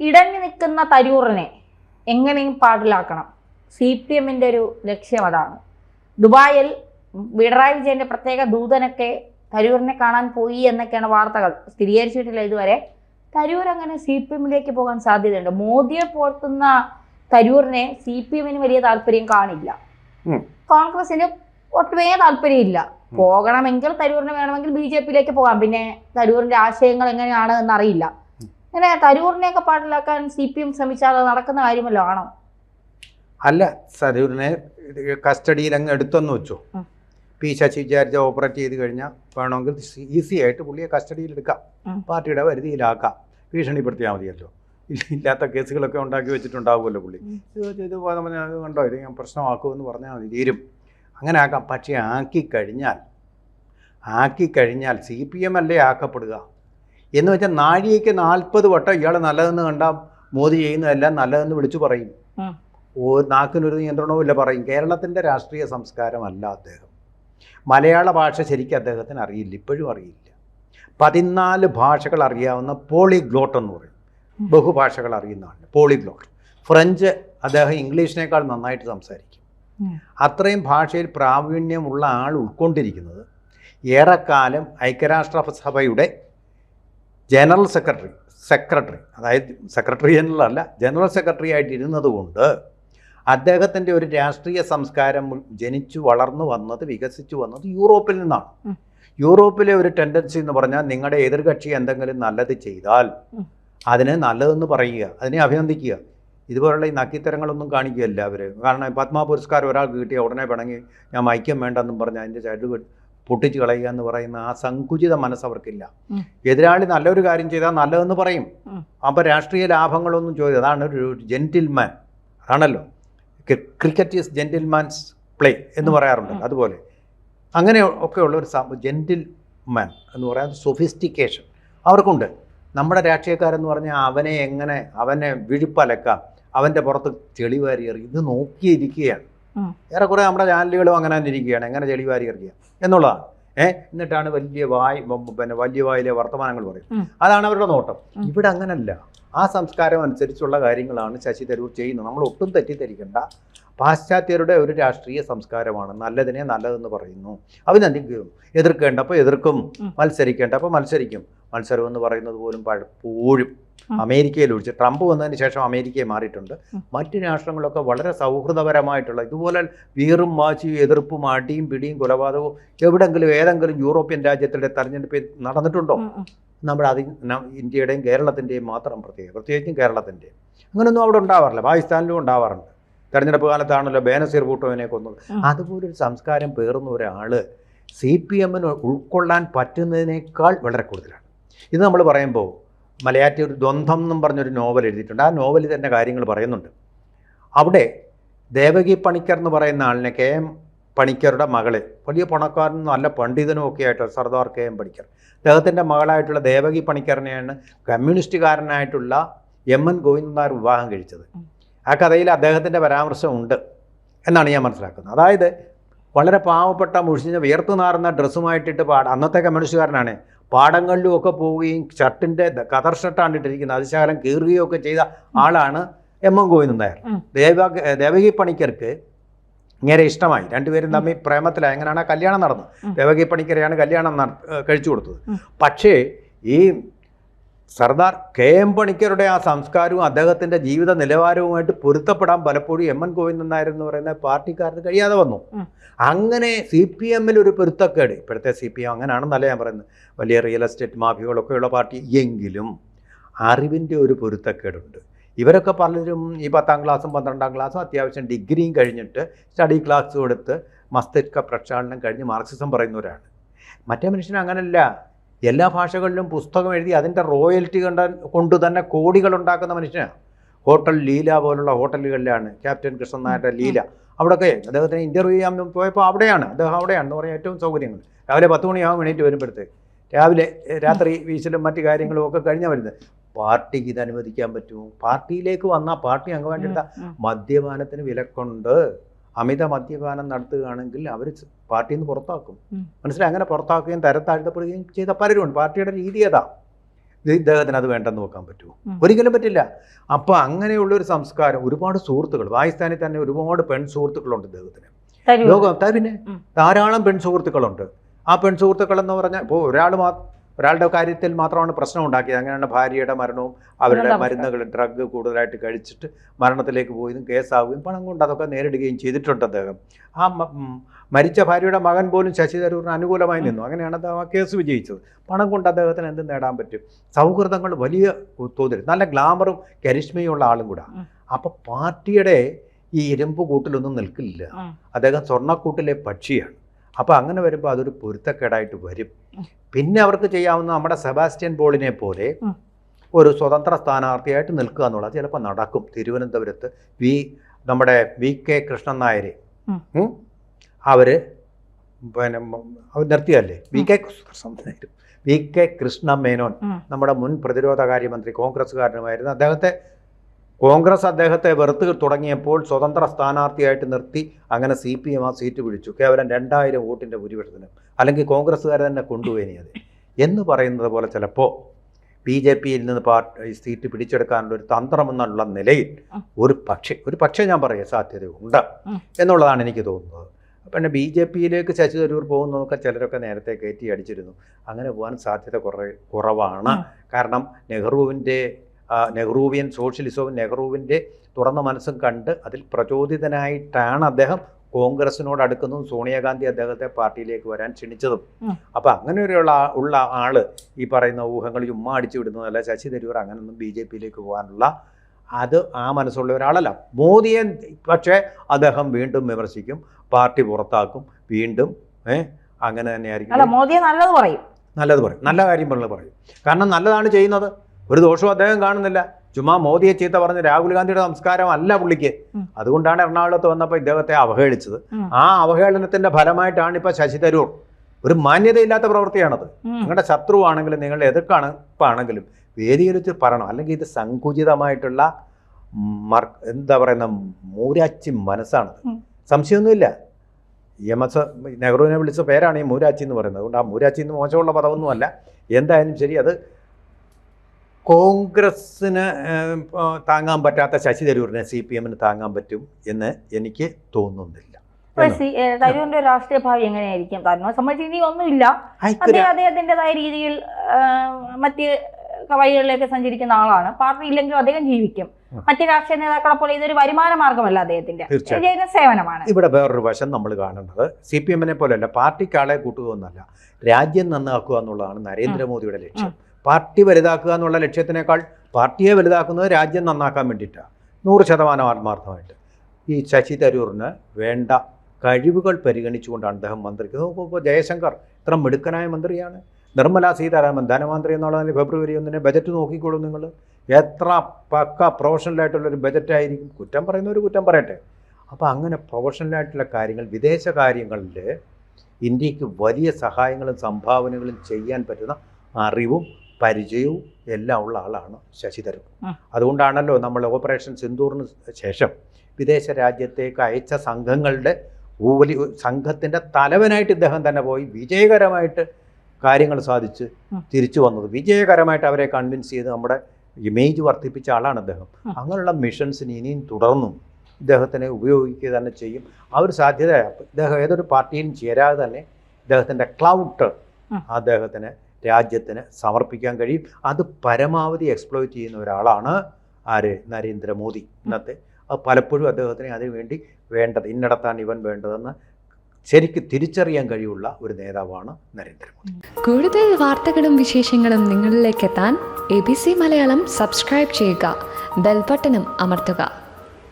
ഇടഞ്ഞു നിൽക്കുന്ന തരൂറിനെ എങ്ങനെയും പാടിലാക്കണം. C P എമ്മിന്റെ ഒരു ലക്ഷ്യം അതാണ്. ദുബായിൽ പിണറായി വിജയന്റെ പ്രത്യേക ദൂതനൊക്കെ തരൂരിനെ കാണാൻ പോയി എന്നൊക്കെയാണ് വാർത്തകൾ. സ്ഥിരീകരിച്ചിട്ടില്ല ഇതുവരെ. തരൂർ അങ്ങനെ സി പി എമ്മിലേക്ക് പോകാൻ സാധ്യതയുണ്ട്. മോദിയെ പോർത്തുന്ന തരൂറിനെ സി പി എമ്മിന് വലിയ താല്പര്യം കാണില്ല. കോൺഗ്രസിന് ഒട്ടുമേ താല്പര്യമില്ല. പോകണമെങ്കിൽ തരൂറിന് വേണമെങ്കിൽ ബി ജെ പിയിലേക്ക് പോകാം. പിന്നെ തരൂറിന്റെ ആശയങ്ങൾ എങ്ങനെയാണ് എന്നറിയില്ല. അങ്ങനെ തരൂറിനെയൊക്കെ പാട്ടിലാക്കാൻ സി പി എം ശ്രമിച്ചാൽ അത് നടക്കുന്ന കാര്യമല്ലോ ആണോ? അല്ല തരൂരിനെ കസ്റ്റഡിയിൽ അങ്ങ് എടുത്തെന്ന് വെച്ചു. പി ശശി വിചാരിച്ച ഓപ്പറേറ്റ് ചെയ്ത് കഴിഞ്ഞാൽ വേണമെങ്കിൽ ഈസി ആയിട്ട് പുള്ളിയെ കസ്റ്റഡിയിൽ എടുക്കാം. പാർട്ടിയുടെ പരിധിയിലാക്കാം. ഭീഷണിപ്പെടുത്തിയാൽ മതിയല്ലോ. ഇല്ലാത്ത കേസുകളൊക്കെ ഉണ്ടാക്കി വെച്ചിട്ടുണ്ടാവുമല്ലോ പുള്ളി. ഇത് ഇത് കണ്ടോ ഇത് ഞാൻ പ്രശ്നമാക്കുമെന്ന് പറഞ്ഞാൽ മതി തീരും. അങ്ങനെ ആക്കാം. പക്ഷേ ആക്കി കഴിഞ്ഞാൽ ആക്കി കഴിഞ്ഞാൽ സി പി എം അല്ലേ ആക്കപ്പെടുക? എന്ന് വെച്ചാൽ നാഴികയ്ക്ക് നാൽപ്പത് വട്ടം ഇയാൾ നല്ലതെന്ന് കണ്ടാൽ മോദി ചെയ്യുന്നതെല്ലാം നല്ലതെന്ന് വിളിച്ചു പറയും. ഓ നാക്കിനൊരു നിയന്ത്രണവും ഇല്ല പറയും. കേരളത്തിന്റെ രാഷ്ട്രീയ സംസ്കാരമല്ല അദ്ദേഹം. മലയാള ഭാഷ ശരിക്കും അദ്ദേഹത്തിന് അറിയില്ല ഇപ്പോഴും അറിയില്ല. പതിനാല് ഭാഷകൾ അറിയാവുന്ന പോളിഗ്ലോട്ട് എന്ന് പറയും. ബഹുഭാഷകൾ അറിയുന്ന ആളിന് പോളിഗ്ലോട്ട്. ഫ്രഞ്ച് അദ്ദേഹം ഇംഗ്ലീഷിനേക്കാൾ നന്നായിട്ട് സംസാരിക്കും. അത്രയും ഭാഷയിൽ പ്രാവീണ്യമുള്ള ആൾ ഉൾക്കൊണ്ടിരിക്കുന്നത് ഏറെക്കാലം ഐക്യരാഷ്ട്രസഭയുടെ ജനറൽ സെക്രട്ടറി സെക്രട്ടറി അതായത് സെക്രട്ടറി ജനറൽ അല്ല ജനറൽ സെക്രട്ടറി ആയിട്ടിരുന്നത് കൊണ്ട് അദ്ദേഹത്തിന്റെ ഒരു രാഷ്ട്രീയ സംസ്കാരം ജനിച്ചു വളർന്നു വന്നത് വികസിച്ചു വന്നത് യൂറോപ്പിൽ നിന്നാണ്. യൂറോപ്പിലെ ഒരു ടെൻഡൻസി എന്ന് പറഞ്ഞാൽ നിങ്ങളുടെ എതിർകക്ഷി എന്തെങ്കിലും നല്ലത് ചെയ്താൽ അതിനെ നല്ലതെന്ന് പറയുക അതിനെ അഭിനന്ദിക്കുക. ഇതുപോലുള്ള ഈ നക്കിത്തരങ്ങളൊന്നും കാണിക്കുകയല്ല അവർ കാരണം പത്മ പുരസ്കാരം ഒരാൾക്ക് കിട്ടിയ ഉടനെ പിണങ്ങി ഞാൻ മയക്കം വേണ്ടെന്നും പറഞ്ഞ് അതിന്റെ ചരട് പൊട്ടിച്ച് കളയുക എന്ന് പറയുന്ന ആ സങ്കുചിത മനസ്സവർക്കില്ല. എതിരാളി നല്ലൊരു കാര്യം ചെയ്താൽ നല്ലതെന്ന് പറയും. അപ്പം അപ്പോൾ രാഷ്ട്രീയ ലാഭങ്ങളൊന്നും ചോദിക്കും അതാണ് ഒരു ജെന്റിൽമാൻ ആണല്ലോ ക്രിക്കറ്റ് ഈസ് ജെന്റിൽമാൻസ് പ്ലേ എന്ന് പറയാറുണ്ട് അതുപോലെ. അങ്ങനെ ഒക്കെയുള്ള ഒരു ജെന്റിൽ മാൻ എന്ന് പറയാൻ സൊഫിസ്റ്റിക്കേഷൻ അവർക്കുണ്ട്. നമ്മുടെ രാഷ്ട്രീയക്കാരെന്ന് പറഞ്ഞാൽ അവനെ എങ്ങനെ അവനെ വിഴുപ്പലക്കാം അവന്റെ പുറത്ത് ചെളി വാരി എറിയും ഇത് നോക്കിയിരിക്കുകയാണ്. ഏറെക്കുറെ നമ്മുടെ ചാനലുകളും അങ്ങനെ തന്നെ ഇരിക്കുകയാണ്. എങ്ങനെ ചെളി വാരി എറിയുക എന്നുള്ളതാണ്. ഏഹ് എന്നിട്ടാണ് വലിയ വായ് പിന്നെ വലിയ വായിലെ വർത്തമാനങ്ങൾ പറയും അതാണ് അവരുടെ നോട്ടം. ഇവിടെ അങ്ങനല്ല. ആ സംസ്കാരം അനുസരിച്ചുള്ള കാര്യങ്ങളാണ് ശശി തരൂർ ചെയ്യുന്നത്. നമ്മൾ ഒട്ടും തെറ്റിദ്ധരിക്കേണ്ട. പാശ്ചാത്യരുടെ ഒരു രാഷ്ട്രീയ സംസ്കാരമാണ്. നല്ലതിനെ നല്ലതെന്ന് പറയുന്നു. അവനെന്തെങ്കിലും എതിർക്കേണ്ടപ്പോൾ എതിർക്കും. മത്സരിക്കേണ്ടപ്പോൾ മത്സരിക്കും. മത്സരം എന്ന് പറയുന്നത് പോലും പലപ്പോഴും ഉം. അമേരിക്കയിൽ ഒഴിച്ച് ട്രംപ് വന്നതിന് ശേഷം അമേരിക്കയെ മാറിയിട്ടുണ്ട്. മറ്റു രാഷ്ട്രങ്ങളൊക്കെ വളരെ സൗഹൃദപരമായിട്ടുള്ള ഇതുപോലെ വീറും വാശിയും എതിർപ്പും അടിയും പിടിയും കൊലപാതകവും എവിടെങ്കിലും ഏതെങ്കിലും യൂറോപ്യൻ രാജ്യത്തിന്റെ തെരഞ്ഞെടുപ്പിൽ നടന്നിട്ടുണ്ടോ. നമ്മുടെ അതി ഇന്ത്യയുടെയും കേരളത്തിന്റെയും മാത്രം പ്രത്യേകം പ്രത്യേകിച്ചും കേരളത്തിന്റെയും. അങ്ങനെയൊന്നും അവിടെ ഉണ്ടാവാറില്ല. പാകിസ്ഥാനിലും ഉണ്ടാവാറുണ്ട്. തെരഞ്ഞെടുപ്പ് കാലത്താണല്ലോ ബേനസീർ ഭൂട്ടോവിനെ കൊന്നത്. അതുപോലെ ഒരു സംസ്കാരം പേറുന്ന ഒരാൾ സി പി എമ്മിന് ഉൾക്കൊള്ളാൻ പറ്റുന്നതിനേക്കാൾ വളരെ കൂടുതലാണ്. ഇത് നമ്മൾ പറയുമ്പോൾ മലയാറ്റി ഒരു ദ്വന്ദ്ം എന്നും പറഞ്ഞൊരു നോവൽ എഴുതിയിട്ടുണ്ട്. ആ നോവലിൽ തന്നെ കാര്യങ്ങൾ പറയുന്നുണ്ട്. അവിടെ ദേവകി പണിക്കർ എന്ന് പറയുന്ന ആളിനെ കെ എം പണിക്കരുടെ മകളെ വലിയ പണക്കാരനും നല്ല പണ്ഡിതനും ഒക്കെ ആയിട്ട് സർദാർ കെ എം പണിക്കർ. അദ്ദേഹത്തിന്റെ മകളായിട്ടുള്ള ദേവകി പണിക്കറിനെയാണ് കമ്മ്യൂണിസ്റ്റുകാരനായിട്ടുള്ള എം എൻ ഗോവിന്ദൻ നായർ വിവാഹം കഴിച്ചത്. ആ കഥയിൽ അദ്ദേഹത്തിന്റെ പരാമർശമുണ്ട് എന്നാണ് ഞാൻ മനസ്സിലാക്കുന്നത്. അതായത് വളരെ പാവപ്പെട്ട മുഷിഞ്ഞ വിയർത്തു നാറുന്ന ഡ്രസ്സുമായിട്ടിട്ട് പാട അന്നത്തെ കമ്മ്യൂണിസ്റ്റുകാരനാണ് പാടങ്ങളിലും ഒക്കെ പോവുകയും ഷർട്ടിന്റെ കതർ ഷർട്ടാണ് ഇട്ടിരിക്കുന്നത്. അതിശകലം കീറുകയും ഒക്കെ ചെയ്ത ആളാണ് എം എം ഗോവിന്ദൻ നായർ. ദേവ ദേവകി പണിക്കർക്ക് ഇങ്ങനെ ഇഷ്ടമായി. രണ്ടുപേരും തമ്മിൽ പ്രേമത്തിലായി. അങ്ങനെയാണ് കല്യാണം നടന്നത്? ദേവകി പണിക്കരെയാണ് കല്യാണം കഴിച്ചു കൊടുത്തത്. പക്ഷേ ഈ സർദാർ കെ എം പണിക്കരുടെ ആ സംസ്കാരവും അദ്ദേഹത്തിന്റെ ജീവിത നിലവാരവുമായിട്ട് പൊരുത്തപ്പെടാൻ പലപ്പോഴും എം എൻ ഗോവിന്ദൻ നായർ എന്ന് പറയുന്ന പാർട്ടിക്കാരന് കഴിയാതെ വന്നു. അങ്ങനെ സി പി എമ്മിൽ ഒരു പൊരുത്തക്കേട്. ഇപ്പോഴത്തെ സി പി എം അങ്ങനെയാണെന്നല്ല ഞാൻ പറയുന്നത്. വലിയ റിയൽ എസ്റ്റേറ്റ് മാഫിയകളൊക്കെയുള്ള പാർട്ടി. എങ്കിലും അറിവിന്റെ ഒരു പൊരുത്തക്കേടുണ്ട്. ഇവരൊക്കെ പലരും ഈ പത്താം ക്ലാസ്സും പന്ത്രണ്ടാം ക്ലാസ്സും അത്യാവശ്യം ഡിഗ്രിയും കഴിഞ്ഞിട്ട് സ്റ്റഡി ക്ലാസ് കൊടുത്ത് മസ്തിഷ്ക പ്രക്ഷാളനം കഴിഞ്ഞ് മാർക്സിസം പറയുന്നവരാണ്. മറ്റേ മനുഷ്യൻ അങ്ങനല്ല. എല്ലാ ഭാഷകളിലും പുസ്തകം എഴുതി അതിന്റെ റോയൽറ്റി കണ്ട കൊണ്ട് തന്നെ കോടികൾ ഉണ്ടാക്കുന്ന മനുഷ്യനാണ് ഹോട്ടൽ ലീല പോലുള്ള ഹോട്ടലുകളിലാണ് ക്യാപ്റ്റൻ കൃഷ്ണൻ നായരുടെ ലീല. അവിടെയൊക്കെ അദ്ദേഹത്തിന് ഇന്റർവ്യൂ ചെയ്യാൻ പോയപ്പോൾ അവിടെയാണ്. അദ്ദേഹം അവിടെയാണ് എന്ന് പറയാൻ ഏറ്റവും സൗകര്യങ്ങൾ. രാവിലെ പത്ത് മണിയാകും എണീറ്റ് വരുമ്പോഴത്തേക്ക്. രാവിലെ രാത്രി വീശലും മറ്റു കാര്യങ്ങളും ഒക്കെ കഴിഞ്ഞാൽ വരുന്നത്. പാർട്ടിക്ക് ഇത് അനുവദിക്കാൻ പറ്റുമോ? പാർട്ടിയിലേക്ക് വന്നാൽ പാർട്ടി അംഗമായിട്ടെടുത്ത. മദ്യപാനത്തിന് വിലക്കുണ്ട്. അമിത മദ്യപാനം നടത്തുകയാണെങ്കിൽ അവർ പാർട്ടിയിൽ നിന്ന് പുറത്താക്കും. മനസ്സിലായി? അങ്ങനെ പുറത്താക്കുകയും തരം താഴ്ത്തപ്പെടുകയും ചെയ്ത പലരുമുണ്ട് പാർട്ടിയുടെ രീതി ഏതാ? ഇദ്ദേഹത്തിന് അത് വേണ്ടെന്ന് നോക്കാൻ പറ്റുമോ. ഒരിക്കലും പറ്റില്ല. അപ്പോൾ അങ്ങനെയുള്ള ഒരു സംസ്കാരം ഒരുപാട് സുഹൃത്തുക്കൾ പാകിസ്ഥാനിൽ തന്നെ ഒരുപാട് പെൺ സുഹൃത്തുക്കളുണ്ട് ഇദ്ദേഹത്തിന്. ലോകം പിന്നെ. ധാരാളം പെൺ സുഹൃത്തുക്കളുണ്ട്. ആ പെൺ സുഹൃത്തുക്കൾ എന്ന് പറഞ്ഞാൽ ഇപ്പോൾ ഒരാൾ മാ ഒരാളുടെ കാര്യത്തിൽ മാത്രമാണ് പ്രശ്നം ഉണ്ടാക്കിയത് അങ്ങനെയാണ് ഭാര്യയുടെ മരണവും അവരുടെ. മരുന്നുകൾ ഡ്രഗ് കൂടുതലായിട്ട് കഴിച്ചിട്ട് മരണത്തിലേക്ക് പോയതും കേസാവുകയും പണം കൊണ്ട് അതൊക്കെ നേരിടുകയും ചെയ്തിട്ടുണ്ട് അദ്ദേഹം. ആ മരിച്ച ഭാര്യയുടെ മകൻ പോലും ശശി തരൂറിന് അനുകൂലമായി നിന്നു. അങ്ങനെയാണ് അദ്ദേഹം ആ കേസ് വിജയിച്ചത്. പണം കൊണ്ട് അദ്ദേഹത്തിന് എന്ത് നേടാൻ പറ്റും. സൗഹൃദങ്ങൾ വലിയ തോതിൽ നല്ല ഗ്ലാമറും കരിഷ്മയും ഉള്ള ആളും കൂടെ. അപ്പോൾ പാർട്ടിയുടെ ഈ ഇരുമ്പ് കൂട്ടിലൊന്നും നിൽക്കില്ല. അദ്ദേഹം സ്വർണക്കൂട്ടിലെ പക്ഷിയാണ്. അപ്പോൾ അങ്ങനെ വരുമ്പോൾ അതൊരു പൊരുത്തക്കേടായിട്ട് വരും. പിന്നെ അവർക്ക് ചെയ്യാവുന്ന നമ്മുടെ സെബാസ്റ്റ്യൻ പോളിനെ പോലെ ഒരു സ്വതന്ത്ര സ്ഥാനാർത്ഥിയായിട്ട് നിൽക്കുക എന്നുള്ളത് ചിലപ്പോൾ നടക്കും. തിരുവനന്തപുരത്ത് വി നമ്മുടെ വി കെ കൃഷ്ണൻ നായരെ. അവർ പിന്നെ അവർ നിർത്തിയല്ലേ V K V K Krishna Menon. നമ്മുടെ മുൻ പ്രതിരോധകാര്യമന്ത്രി കോൺഗ്രസ്സുകാരനുമായിരുന്നു അദ്ദേഹത്തെ കോൺഗ്രസ് അദ്ദേഹത്തെ വെറുത്ത് തുടങ്ങിയപ്പോൾ സ്വതന്ത്ര സ്ഥാനാർത്ഥിയായിട്ട് നിർത്തി അങ്ങനെ സി പി എം ആ സീറ്റ് പിടിച്ചു. കേവലം രണ്ടായിരം വോട്ടിന്റെ ഭൂരിപക്ഷത്തിന് അല്ലെങ്കിൽ കോൺഗ്രസ്സുകാർ തന്നെ കൊണ്ടുപോയി അത് എന്ന് പറയുന്നത് പോലെ ചിലപ്പോൾ ബി ജെ പിയിൽ നിന്ന് പാർട്ടി സീറ്റ് പിടിച്ചെടുക്കാനുള്ള ഒരു തന്ത്രം എന്നുള്ള നിലയിൽ ഒരു പക്ഷേ ഒരു പക്ഷേ ഞാൻ പറയാം സാധ്യതയുണ്ട്. എന്നുള്ളതാണ് എനിക്ക് തോന്നുന്നത്. പിന്നെ ബി ജെ പിയിലേക്ക് ശശി തരൂർ പോകുന്നതൊക്കെ ചിലരൊക്കെ നേരത്തെ കയറ്റി അടിച്ചിരുന്നു. അങ്ങനെ പോകാൻ സാധ്യത കുറേ കുറവാണ്. കാരണം നെഹ്റുവിന്റെ നെഹ്റുവിയൻ സോഷ്യലിസവും നെഹ്റുവിന്റെ തുറന്ന മനസ്സും കണ്ട് അതിൽ പ്രചോദിതനായിട്ടാണ് അദ്ദേഹം കോൺഗ്രസിനോട് അടുക്കുന്നതും സോണിയാഗാന്ധി അദ്ദേഹത്തെ പാർട്ടിയിലേക്ക് വരാൻ ക്ഷണിച്ചതും. അപ്പം അങ്ങനെയുള്ള ഉള്ള ആൾ ഈ പറയുന്ന ഊഹങ്ങൾ ചുമ്മാ അടിച്ചു വിടുന്നതല്ല ശശി തരൂർ അങ്ങനൊന്നും ബി ജെ പിയിലേക്ക് പോകാനുള്ള അത് ആ മനസ്സുള്ള ഒരാളല്ല. മോദിയെ പക്ഷേ അദ്ദേഹം വീണ്ടും വിമർശിക്കും പാർട്ടി പുറത്താക്കും വീണ്ടും ഏഹ് അങ്ങനെ തന്നെയായിരിക്കും. മോദിയെ നല്ലത് പറയും. നല്ലത് പറയും. നല്ല കാര്യങ്ങൾ പറയും. കാരണം നല്ലതാണ് ചെയ്യുന്നത്. ഒരു ദോഷവും അദ്ദേഹം കാണുന്നില്ല. ചുമ്മാ മോദിയെ ചീത്ത പറഞ്ഞ് രാഹുൽ ഗാന്ധിയുടെ സംസ്കാരം അല്ല പുള്ളിക്ക്. അതുകൊണ്ടാണ് എറണാകുളത്ത് വന്നപ്പോൾ ഇദ്ദേഹത്തെ അവഹേളിച്ചത്. ആ അവഹേളനത്തിന്റെ ഫലമായിട്ടാണ് ഇപ്പൊ ശശി തരൂർ. ഒരു മാന്യതയില്ലാത്ത പ്രവൃത്തിയാണത്. നിങ്ങളുടെ ശത്രുവാണെങ്കിലും നിങ്ങളുടെ എതിർക്കാണ് ആണെങ്കിലും വേദിയിൽ വെച്ച് പറയണം. അല്ലെങ്കിൽ ഇത് സങ്കുചിതമായിട്ടുള്ള മർ എന്താ പറയുന്ന മൂരാച്ചി മനസ്സാണത്. സംശയമൊന്നുമില്ല. എം എസ് നെഹ്റുവിനെ വിളിച്ച പേരാണ് ഈ മൂരാച്ചി എന്ന് പറയുന്നത്. അതുകൊണ്ട് ആ മൂരാച്ചി എന്ന് മോശമുള്ള പദമൊന്നുമല്ല. എന്തായാലും ശരി അത് കോൺഗ്രസ്സിന് താങ്ങാൻ പറ്റാത്ത ശശി തരൂരിനെ സി പി എമ്മിന് താങ്ങാൻ പറ്റും എന്ന് എനിക്ക് തോന്നുന്നില്ല. തരൂരിന്റെ രാഷ്ട്രീയ ഭാവി എങ്ങനെയായിരിക്കും? തന്നെ സംബന്ധിച്ച് ഇനി ഒന്നുമില്ല അദ്ദേഹത്തിന്റെതായ രീതിയിൽ മറ്റ് വഴികളിലേക്ക് സഞ്ചരിക്കുന്ന ആളാണ്. പാർട്ടി ഇല്ലെങ്കിലും അദ്ദേഹം ജീവിക്കും. മറ്റ് രാഷ്ട്രീയ നേതാക്കളെ പോലെ ഇതൊരു വരുമാന മാർഗമല്ല അദ്ദേഹത്തിന്റെ. സേവനമാണ്. ഇവിടെ വേറൊരു വശം നമ്മൾ കാണേണ്ടത് സി പി എമ്മിനെ പോലെയല്ല പാർട്ടിക്ക് ആളെ കൂട്ടുക എന്നല്ല രാജ്യം നന്നാക്കുക എന്നുള്ളതാണ് നരേന്ദ്രമോദിയുടെ ലക്ഷ്യം. പാർട്ടി വലുതാക്കുക എന്നുള്ള ലക്ഷ്യത്തിനേക്കാൾ പാർട്ടിയെ വലുതാക്കുന്നത് രാജ്യം നന്നാക്കാൻ വേണ്ടിയിട്ടാണ് നൂറ് ശതമാനം ആത്മാർത്ഥമായിട്ട്. ഈ ശശി തരൂറിന് വേണ്ട കഴിവുകൾ പരിഗണിച്ചുകൊണ്ടാണ് അദ്ദേഹം നോക്കൂ ഇപ്പോൾ ജയശങ്കർ ഇത്ര മിടുക്കനായ മന്ത്രിയാണ്. നിർമ്മല സീതാരാമൻ ധനമന്ത്രി എന്നുള്ളതിൽ ഫെബ്രുവരി ഒന്നിന് ബജറ്റ് നോക്കിക്കോളൂ നിങ്ങൾ എത്ര പക്ക പ്രൊഫഷണലായിട്ടുള്ളൊരു ബജറ്റായിരിക്കും. കുറ്റം പറയുന്നവർ കുറ്റം പറയട്ടെ. അപ്പോൾ അങ്ങനെ പ്രൊഫഷണലായിട്ടുള്ള കാര്യങ്ങൾ വിദേശ കാര്യങ്ങളിൽ ഇന്ത്യയ്ക്ക് വലിയ സഹായങ്ങളും സംഭാവനകളും ചെയ്യാൻ പറ്റുന്ന അറിവും പരിചയവും എല്ലാം ഉള്ള ആളാണ് ശശി തരൂർ. അതുകൊണ്ടാണല്ലോ നമ്മൾ ഓപ്പറേഷൻ സിന്ദൂറിന് ശേഷം വിദേശ രാജ്യത്തേക്ക് അയച്ച സംഘങ്ങളുടെ ഊവലി സംഘത്തിന്റെ തലവനായിട്ട് ഇദ്ദേഹം തന്നെ പോയി വിജയകരമായിട്ട് കാര്യങ്ങൾ സാധിച്ച്. തിരിച്ചു വന്നത് വിജയകരമായിട്ട് അവരെ കൺവിൻസ് ചെയ്ത് നമ്മുടെ ഇമേജ് വർദ്ധിപ്പിച്ച ആളാണ് അദ്ദേഹം അങ്ങനെയുള്ള മിഷൻസിന് ഇനിയും തുടർന്നും ഇദ്ദേഹത്തിനെ ഉപയോഗിക്കുക തന്നെ ചെയ്യും ആ ഒരു സാധ്യത ഇദ്ദേഹം ഏതൊരു പാർട്ടിയിലും ചേരാതെ തന്നെ ഇദ്ദേഹത്തിന്റെ ക്ലൗട്ട്. അദ്ദേഹത്തിന് രാജ്യത്തിന് സമർപ്പിക്കാൻ കഴിയും. അത് പരമാവധി എക്സ്പ്ലോയിറ്റ് ചെയ്യുന്ന ഒരാളാണ് ആര്? നരേന്ദ്രമോദി. ഇന്നത്തെ അത് പലപ്പോഴും അദ്ദേഹത്തിന് അതിനുവേണ്ടി വേണ്ടത് ഇന്നിടത്താണ് ഇവൻ വേണ്ടതെന്ന് ശരിക്ക് തിരിച്ചറിയാൻ കഴിവുള്ള ഒരു നേതാവാണ് നരേന്ദ്രമോദി. കൂടുതൽ വാർത്തകളും വിശേഷങ്ങളും നിങ്ങളിലേക്ക് എത്താൻ A B C Malayalam subscribe ചെയ്യുക. ബെൽബട്ടനും അമർത്തുക.